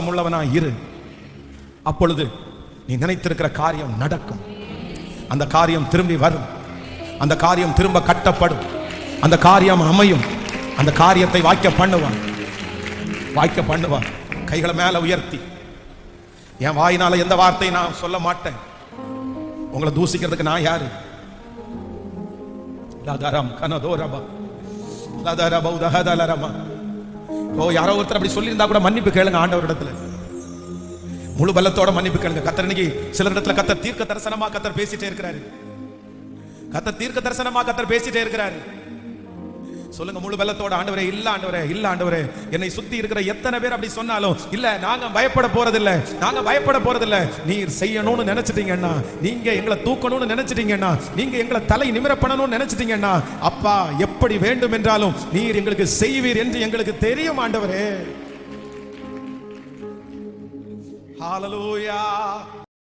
உள்ளவனா இரு. அப்பொழுது நீ நினைத்திருக்கிற காரியம் நடக்கும். அந்த காரியம் திரும்பி வரும். அந்த காரியம் திரும்ப கட்டப்படும். அந்த காரியம் அமையும். அந்த காரியத்தை வாய்க்க பண்ணுவான். வாய்க்க பண்ணுவான். கைகளை மேல உயர்த்தி. என் வாயினால எந்த வார்த்தையும் நான் சொல்ல மாட்டேன். உங்களை தூசிக்கிறதுக்கு நான் யாரு? லதரம் கனதோரபா லதரபா உதஹதலரமா ஓ யாரோ ஒருத்தர் அப்படி சொல்லியிருந்தா கூட மன்னிப்பு கேளுங்க ஆண்டவரிடத்துல. முழு பலத்தோட மன்னிப்பு கேளுங்க. கத்தர் இன்னைக்கு சில இடத்துல கத்தர் தீர்க்க தரிசனமா கத்தர் பேசிட்டே இருக்கிறாரு. கத்தர் தீர்க்க தரிசனமா கத்தர் பேசிட்டே இருக்கிறாரு. சொல்லுங்க முழு பலத்தோட ஆண்டவரே இல்ல ஆண்டவரே இல்ல ஆண்டவரே. என்னை சுத்தி இருக்கிற எத்தனை பேர் அப்படி சொன்னாலும் இல்ல நாங்க பயப்பட போறதில்ல நாங்க பயப்பட போறதில்ல. நீர் செய்யணும்னு நினைச்சிட்டீங்கன்னா நீங்க எங்களை தூக்கணும்னு நினைச்சிட்டீங்கன்னா நீங்க எங்களை தலை நிமிர பண்ணணும்னு நினைச்சிட்டீங்கன்னா அப்பா எப்படி வேண்டும் என்றாலும் நீர் எங்களுக்கு செய்வீர் என்று எங்களுக்கு தெரியும் ஆண்டவரே. Hallelujah.